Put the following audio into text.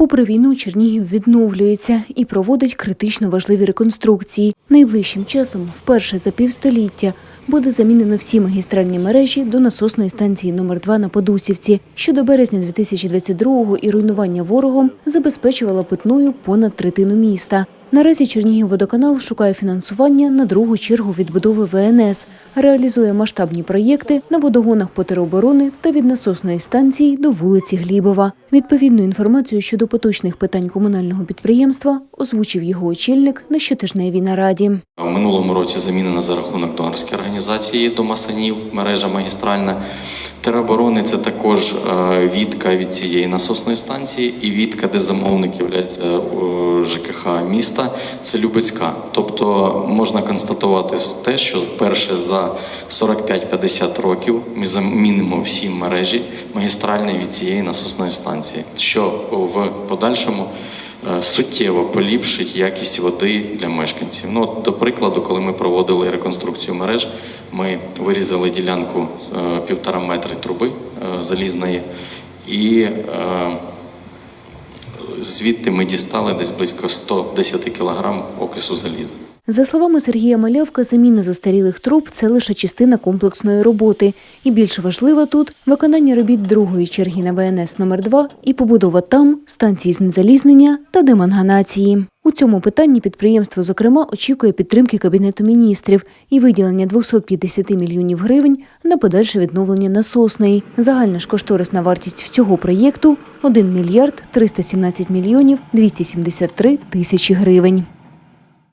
Попри війну, Чернігів відновлюється і проводить критично важливі реконструкції. Найближчим часом, вперше за півстоліття, буде замінено всі магістральні мережі до насосної станції номер 2 на Подусівці, що до березня 2022-го і руйнування ворогом забезпечувала питною понад третину міста. Наразі Чернігівводоканал шукає фінансування на другу чергу відбудови ВНС, реалізує масштабні проєкти на водогонах по тероборони та від насосної станції до вулиці Глібова. Відповідну інформацію щодо поточних питань комунального підприємства озвучив його очільник на щотижневій нараді. У минулому році замінена за рахунок донорської організації до Масанів, мережа магістральна. Тероборони це також е, відка від цієї насосної станції, і відка, де замовник є ЖКХ міста, це Любецька. Тобто можна констатувати те, що перше за 45-50 років ми замінимо всі мережі магістральні від цієї насосної станції, що в подальшому е, суттєво поліпшить якість води для мешканців. Ну, от, до прикладу, коли ми проводили реконструкцію мереж, ми вирізали ділянку е, півтора метри труби е, залізної, і е, звідти ми дістали десь близько 110 кг окису заліза. За словами Сергія Малявка, заміна застарілих труб це лише частина комплексної роботи. І більш важливо тут виконання робіт другої черги на ВНС номер 2 і побудова там станції знезалізнення та деманганації. У цьому питанні підприємство, зокрема, очікує підтримки Кабінету міністрів і виділення 250 мільйонів гривень на подальше відновлення насосної. Загальна ж кошторисна вартість всього проєкту – 1 мільярд 317 мільйонів 273 тисячі гривень.